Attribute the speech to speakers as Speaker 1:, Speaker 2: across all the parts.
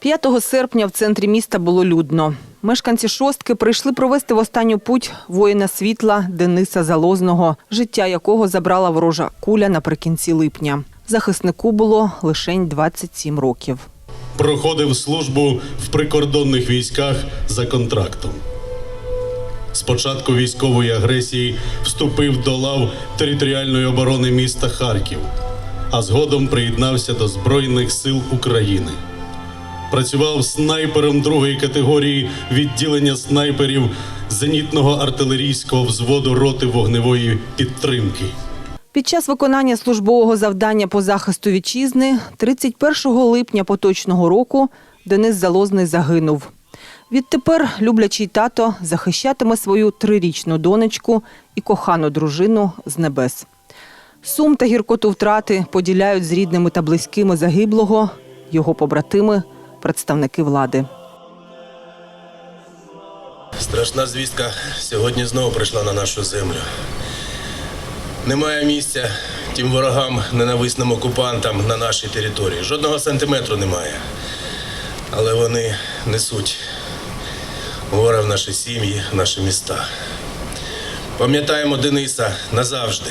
Speaker 1: 5 серпня в центрі міста було людно. Мешканці шостки прийшли провести в останню путь воїна світла Дениса Залозного, життя якого забрала ворожа куля наприкінці липня. Захиснику було лишень 27 років.
Speaker 2: проходив службу в прикордонних військах за контрактом. З початку військової агресії вступив до лав територіальної оборони міста Харків, а згодом приєднався до Збройних сил України. Працював снайпером другої категорії відділення снайперів зенітного артилерійського взводу роти вогневої підтримки.
Speaker 1: Під час виконання службового завдання по захисту вітчизни 31 липня поточного року Денис Залозний загинув. Відтепер люблячий тато захищатиме свою трирічну донечку і кохану дружину з небес. Сум та гіркоту втрати поділяють з рідними та близькими загиблого, його побратими, представники влади.
Speaker 3: Страшна звістка сьогодні знову прийшла на нашу землю. Немає місця тим ворогам, ненависним окупантам на нашій території. Жодного сантиметру немає. Але вони несуть горе в наші сім'ї, в наші міста. Пам'ятаємо Дениса назавжди.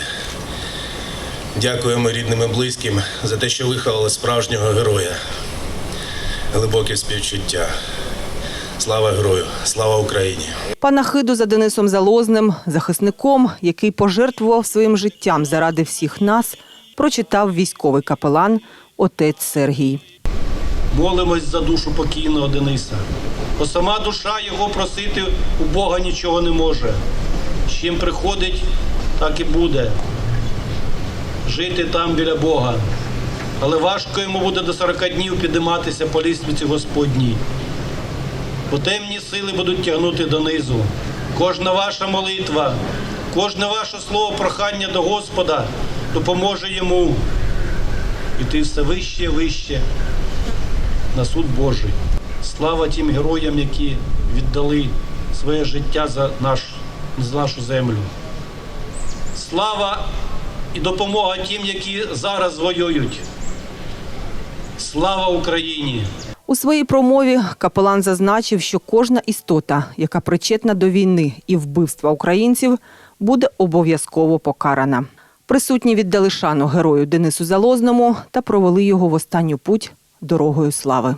Speaker 3: Дякуємо рідним і близьким за те, що виховали справжнього героя. Глибоке співчуття. Слава герою! Слава Україні!
Speaker 1: Панахиду за Денисом Залозним, захисником, який пожертвував своїм життям заради всіх нас, прочитав військовий капелан отець Сергій.
Speaker 4: Молимось за душу покійного Дениса. Бо сама душа його просити у Бога нічого не може. З чим приходить, так і буде. Жити там біля Бога. Але важко йому буде до 40 днів підійматися по лісвіці Господній. Бо темні сили будуть тягнути донизу. Кожна ваша молитва, кожне ваше слово прохання до Господа допоможе йому іти все вище і вище на суд Божий. Слава тим героям, які віддали своє життя за, наш, за нашу землю. Слава і допомога тим, які зараз воюють. Слава Україні!
Speaker 1: У своїй промові капелан зазначив, що кожна істота, яка причетна до війни і вбивства українців, буде обов'язково покарана. Присутні віддали шану герою Денису Залозному та провели його в останню путь дорогою слави.